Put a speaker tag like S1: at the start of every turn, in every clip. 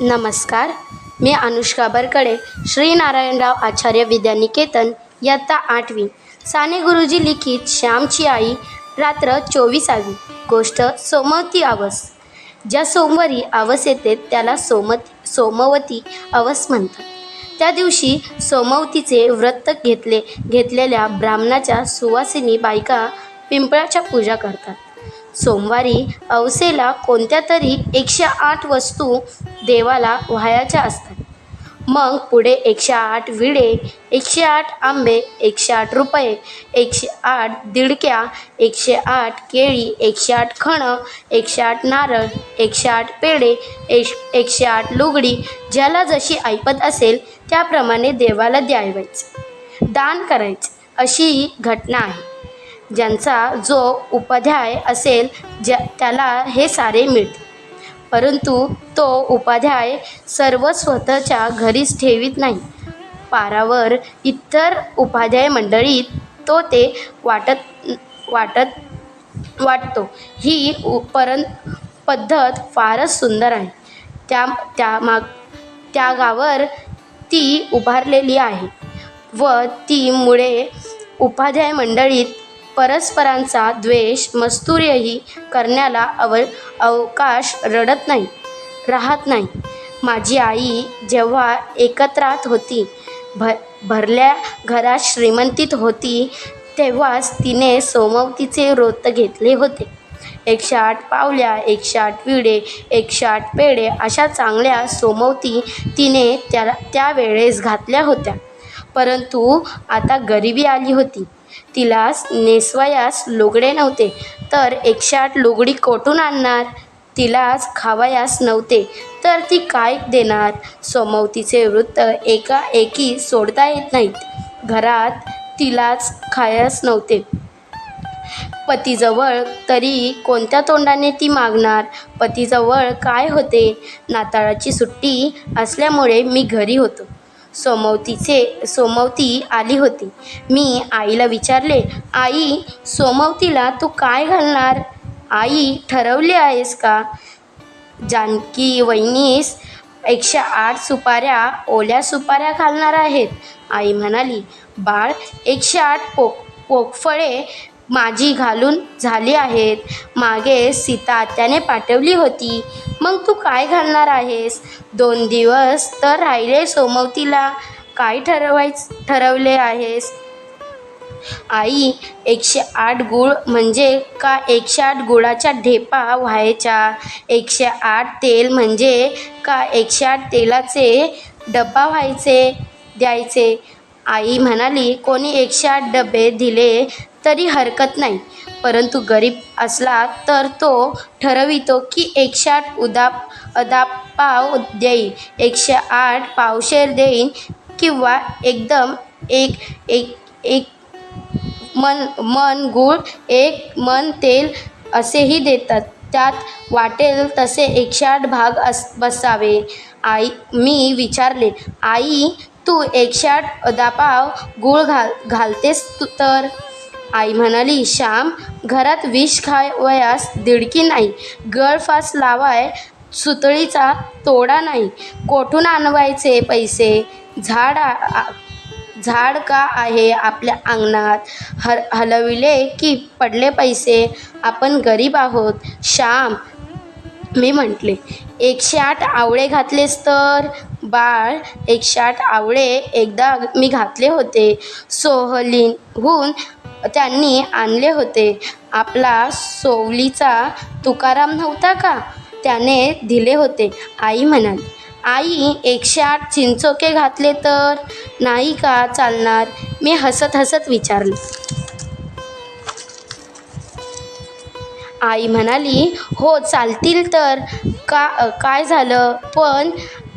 S1: नमस्कार मी अनुष्का बरकडे श्री नारायणराव आचार्य विद्यानिकेतन इयत्ता आठवी साने गुरुजी लिखित श्यामची आई रात्र चोवीसावी गोष्ट सोमवती आवस ज्या सोमवारी आवस येते त्याला सोमती सोमवती आवस म्हणतात त्या दिवशी सोमवतीचे व्रत घेतले घेतलेल्या ब्राह्मणाच्या सुवासिनी बायका पिंपळाच्या पूजा करतात सोमवारी अवसेला कोणत्या तरी एकशे आठ वस्तू देवाला व्हायच्या असतात मग पुढे एकशे आठ विडे एकशे आठ आंबे एकशे आठ रुपये एकशे आठ दिडक्या एकशे आठ केळी एकशे आठ खणं एकशे आठ नारळ एकशे आठ पेढे एक एकशे आठ लुगडी ज्याला जशी ऐपत असेल त्याप्रमाणे देवाला द्यावायचे दान करायचे अशी ही घटना आहे ज्यांचा जो उपाध्याय असेल ज्या त्याला हे सारे मिळते परंतु तो उपाध्याय सर्व स्वतःच्या घरीच ठेवीत नाही पारावर इतर उपाध्याय मंडळीत तो ते वाटत वाटत वाटतो ही परं पद्धत फारच सुंदर आहे त्या त्या माग त्यागावर ती उभारलेली आहे व ती मुळे उपाध्याय मंडळीत परस्परांचा द्वेष मस्तुर्यही करण्याला अव अवकाश रडत नाही राहत नाही माझी आई जेव्हा एकत्रात होती भर भरल्या घरात श्रीमंतीत होती तेव्हाच तिने सोमवतीचे व्रत घेतले होते एकशे आठ पावल्या एकशे आठ विडे एकशे आठ पेढे अशा चांगल्या सोमवती तिने त्या त्यावेळेस घातल्या होत्या परंतु आता गरिबी आली होती तिला नेसवायास लुगडे नव्हते तर एकशे आठ लुगडी कोठून आणणार तिलाच खावयास नव्हते तर ती काय देणार सोमवतीचे वृत्त एका एकी सोडता येत नाहीत घरात तिलाच खायास नव्हते पतीजवळ तरी कोणत्या तोंडाने ती मागणार पतीजवळ काय होते नाताळाची सुट्टी असल्यामुळे मी घरी होतो सोमवतीचे सोमवती आली होती मी आईला विचारले आई सोमवतीला तू काय घालणार आई ठरवली आहेस का जानकी वहिनीस एकशे आठ सुपाऱ्या ओल्या सुपाऱ्या घालणार आहेत आई म्हणाली बाळ एकशे आठ पोक पोकफळे माझी घालून झाली आहेत मागे सीता त्याने पाठवली होती मग तू काय घालणार आहेस दोन दिवस तर राहिले सोमवतीला काय ठरवायच ठरवले आहेस आई एकशे आठ गुळ म्हणजे का एकशे आठ गुळाच्या ढेपा व्हायच्या एकशे आठ तेल म्हणजे का एकशे आठ तेलाचे डब्बा व्हायचे द्यायचे आई म्हणाली कोणी एकशे आठ डबे दिले तरी हरकत नाही परंतु गरीब असला तर तो ठरवितो की एकशे आठ उदाप अदाप पाव देईन एकशे आठ पावशेर देईन किंवा एकदम एक एक एक मन मन गूळ एक मन तेल असेही देतात त्यात वाटेल तसे एकशे आठ भाग अस बसावे आई मी विचारले आई तू एकशे आठ अदापाव गूळ घाल घालतेस तू तर आई म्हणाली श्याम घरात विष वयास दिडकी नाही गळफास लावाय सुतळीचा तोडा नाही कोठून आणवायचे पैसे झाड झाड का आहे आपल्या अंगणात हर हलविले की पडले पैसे आपण गरीब आहोत श्याम मी म्हटले एकशे आठ आवळे घातलेस तर बाळ एकशे आठ आवळे एकदा मी घातले होते सोहलीहून त्यांनी आणले होते आपला सोवलीचा तुकाराम नव्हता का त्याने दिले होते आई म्हणाली आई एकशे आठ चिंचोके घातले तर नाही का चालणार मी हसत हसत विचारले आई म्हणाली हो चालतील तर का काय झालं पण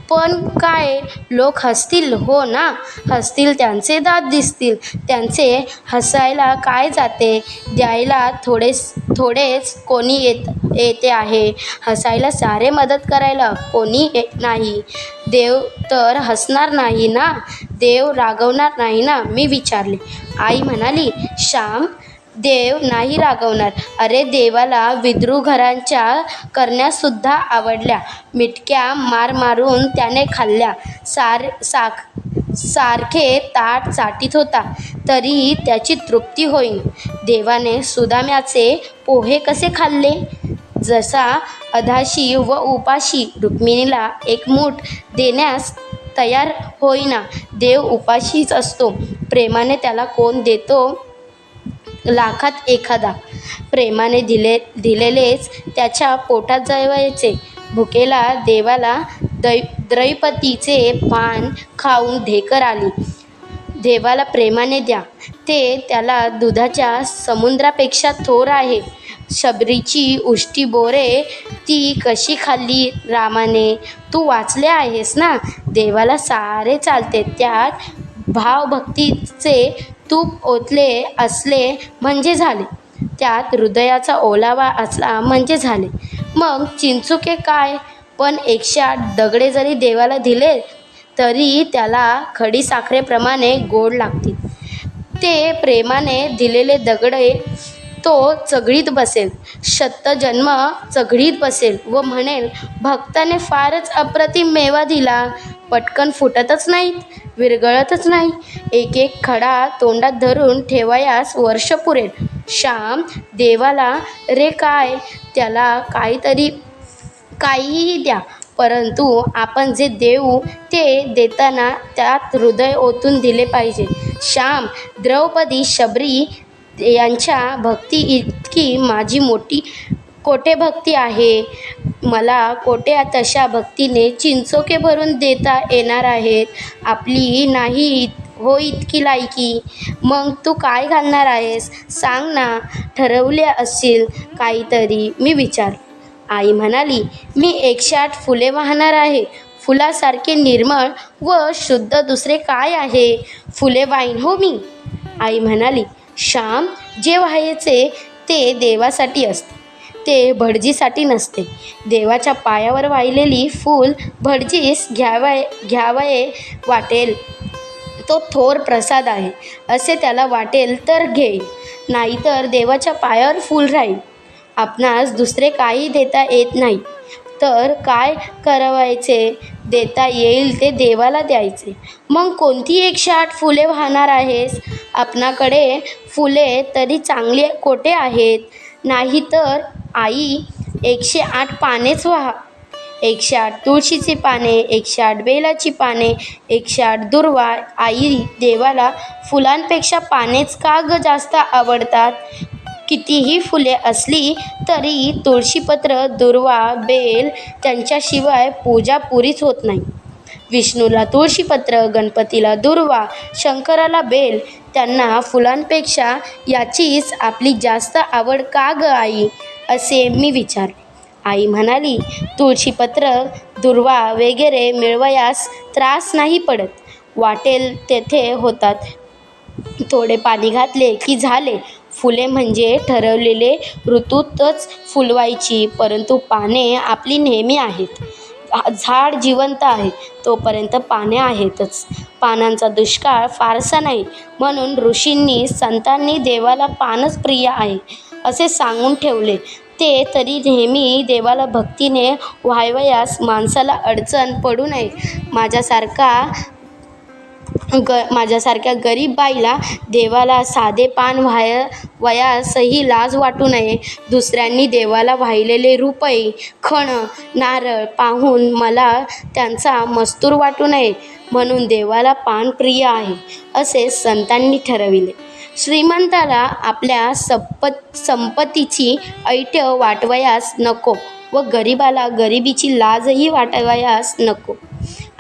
S1: पण काय लोक हसतील हो ना हसतील त्यांचे दात दिसतील त्यांचे हसायला काय जाते द्यायला थोडेच थोडेच कोणी येत येते आहे हसायला सारे मदत करायला कोणी येत नाही देव तर हसणार नाही ना देव रागवणार नाही ना मी विचारले आई म्हणाली श्याम देव नाही रागवणार अरे देवाला विद्रू घरांच्या करण्यासुद्धा आवडल्या मिटक्या मार मारून त्याने खाल्ल्या सार साख सारखे ताट चाटीत होता तरीही त्याची तृप्ती होईल देवाने सुदाम्याचे पोहे कसे खाल्ले जसा अधाशी व उपाशी रुक्मिणीला एक मूठ देण्यास तयार होईना देव उपाशीच असतो प्रेमाने त्याला कोण देतो लाखात एखादा प्रेमाने दिले दिलेलेच त्याच्या पोटात जायवायचे भुकेला देवाला दै द्रैपतीचे पान खाऊन ढेकर आली देवाला प्रेमाने द्या ते त्याला दुधाच्या समुद्रापेक्षा थोर आहे शबरीची उष्टी बोरे ती कशी खाल्ली रामाने तू वाचले आहेस ना देवाला सारे चालते त्यात भावभक्तीचे तूप ओतले असले म्हणजे झाले त्यात हृदयाचा ओलावा असला म्हणजे झाले मग चिंचुके काय पण एकशे आठ दगडे जरी देवाला दिले तरी त्याला खडी गोड लागतील ते प्रेमाने दिलेले दगडे तो चघळीत बसेल शतजन्म चघळीत बसेल व म्हणेल भक्ताने फारच अप्रतिम मेवा दिला पटकन फुटतच नाहीत विरगळतच नाही एक एक खडा तोंडात धरून ठेवायास वर्ष पुरेल श्याम देवाला रे काय त्याला काहीतरी काहीही द्या परंतु आपण जे देऊ ते देताना त्यात हृदय ओतून दिले पाहिजे श्याम द्रौपदी शबरी यांच्या भक्ती इतकी माझी मोठी कोठे भक्ती आहे मला कोठे तशा भक्तीने चिंचोके भरून देता येणार आहेत आपली नाही हो इतकी लायकी मग तू काय घालणार आहेस सांग ना ठरवले असेल काहीतरी मी विचार आई म्हणाली मी एकशे आठ फुले वाहणार आहे फुलासारखे निर्मळ व शुद्ध दुसरे काय आहे फुले वाईन हो मी आई म्हणाली श्याम जे व्हायचे ते देवासाठी असते ते भटजीसाठी नसते देवाच्या पायावर वाहिलेली फूल भटजीस घ्यावय घ्यावये वाटेल तो थोर प्रसाद आहे असे त्याला वाटेल तर घेईल नाहीतर देवाच्या पायावर फूल राहील आपणास दुसरे काही देता येत नाही तर काय करवायचे देता येईल ते देवाला द्यायचे मग कोणती एकशे आठ फुले वाहणार आहेस आपणाकडे फुले तरी चांगली कोठे आहेत नाही तर आई एकशे आठ पानेच व्हा एकशे आठ तुळशीची पाने एकशे आठ बेलाची पाने एकशे आठ दुर्वा आई देवाला फुलांपेक्षा पानेच का ग जास्त आवडतात कितीही फुले असली तरी तुळशीपत्र दुर्वा बेल त्यांच्याशिवाय पूजा पुरीच होत नाही विष्णूला तुळशीपत्र गणपतीला दुर्वा शंकराला बेल त्यांना फुलांपेक्षा याचीच आपली जास्त आवड का ग आई असे मी विचारले आई म्हणाली तुळशीपत्र दुर्वा वगैरे मिळवयास त्रास नाही पडत वाटेल तेथे होतात थोडे पाणी घातले की झाले फुले म्हणजे ठरवलेले ऋतूतच फुलवायची परंतु पाने आपली नेहमी आहेत झाड जिवंत आहे तोपर्यंत पाने आहेतच पानांचा दुष्काळ फारसा नाही म्हणून ऋषींनी संतांनी देवाला पानच प्रिय आहे असे सांगून ठेवले ते तरी नेहमी देवाला भक्तीने व्हायवयास माणसाला अडचण पडू नये माझ्यासारखा ग माझ्यासारख्या गरीब बाईला देवाला साधे पान व्हाय वयासही लाज वाटू नये दुसऱ्यांनी देवाला वाहिलेले रुपये खण नारळ पाहून मला त्यांचा मस्तूर वाटू नये म्हणून देवाला पान प्रिय आहे असे संतांनी ठरविले श्रीमंताला आपल्या संपत संपत्तीची ऐट वाटवयास नको व गरिबाला गरिबीची लाजही वाटवयास नको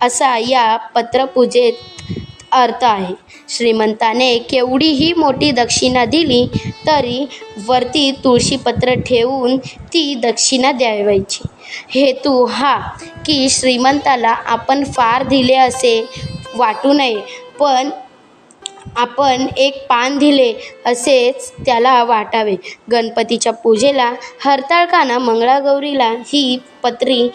S1: असा या पत्रपूजेत अर्थ आहे श्रीमंताने केवढीही मोठी दक्षिणा दिली तरी वरती तुळशीपत्र ठेवून ती दक्षिणा द्यावायची हेतू हा की श्रीमंताला आपण फार दिले असे वाटू नये पण आपण एक पान दिले असेच त्याला वाटावे गणपतीच्या पूजेला हरताळखाना मंगळागौरीला ही पत्री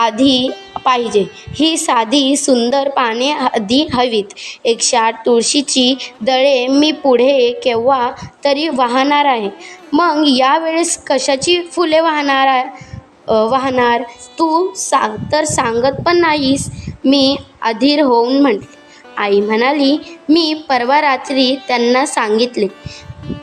S1: आधी पाहिजे ही साधी सुंदर पाने आधी हवीत एक शाट तुळशीची दळे मी पुढे केव्हा तरी वाहणार आहे मग यावेळेस कशाची फुले वाहणार वाहणार तू सांग तर सांगत पण नाहीस मी अधीर होऊन म्हटले आई म्हणाली मी परवा रात्री त्यांना सांगितले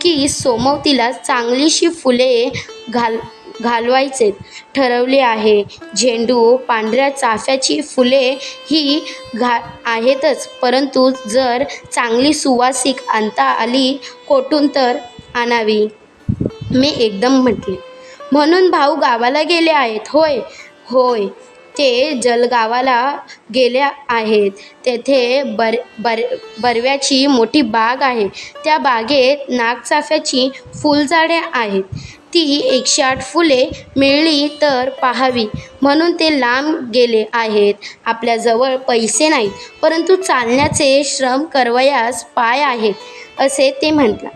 S1: की सोमवतीला चांगलीशी फुले घाल घालवायचे ठरवले आहे झेंडू पांढऱ्या चाफ्याची फुले ही घा आहेतच परंतु जर चांगली सुवासिक आणता आली कोठून तर आणावी मी एकदम म्हटले म्हणून भाऊ गावाला गेले आहेत होय होय ते जलगावाला गेले आहेत तेथे बर बर बरव्याची मोठी बाग आहे त्या बागेत नागचाफ्याची फुलझाडे आहेत ती एकशे आठ फुले मिळली तर पाहावी म्हणून ते लांब गेले आहेत आपल्याजवळ पैसे नाहीत परंतु चालण्याचे श्रम करवयास पाय आहेत असे ते म्हटला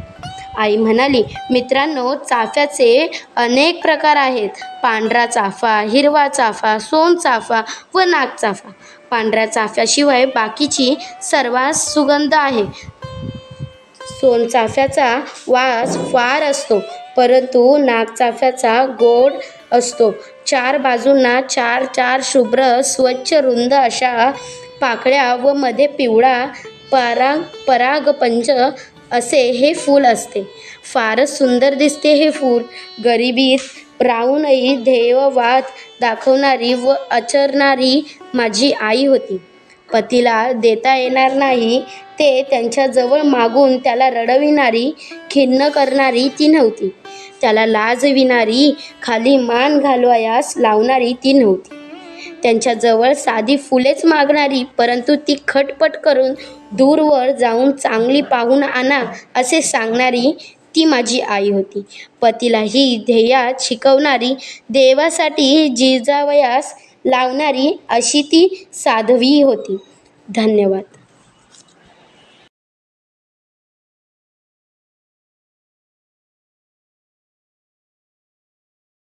S1: आई म्हणाली मित्रांनो चाफ्याचे अनेक प्रकार आहेत पांढरा चाफा हिरवा चाफा सोन चाफा व नागचाफा पांढऱ्या चाफ्याशिवाय बाकीची सर्वात सुगंध आहे चाफ्याचा वास फार असतो परंतु नागचाफ्याचा गोड असतो चार बाजूंना चार चार शुभ्र स्वच्छ रुंद अशा पाकळ्या व मध्ये पिवळा पराग परागपंच असे हे फूल असते फारच सुंदर दिसते हे फूल गरिबीत राहूनही ध्येयवाद दाखवणारी व आचरणारी माझी आई होती पतीला देता येणार नाही ते त्यांच्याजवळ मागून त्याला रडविणारी खिन्न करणारी ती नव्हती त्याला लाजविणारी खाली मान घालवायास लावणारी ती नव्हती त्यांच्याजवळ साधी फुलेच मागणारी परंतु ती खटपट करून दूरवर जाऊन चांगली पाहून आणा असे सांगणारी ती माझी आई होती पतीला ही ध्येयात शिकवणारी देवासाठी जिजावयास लावणारी अशी ती साध्वी होती धन्यवाद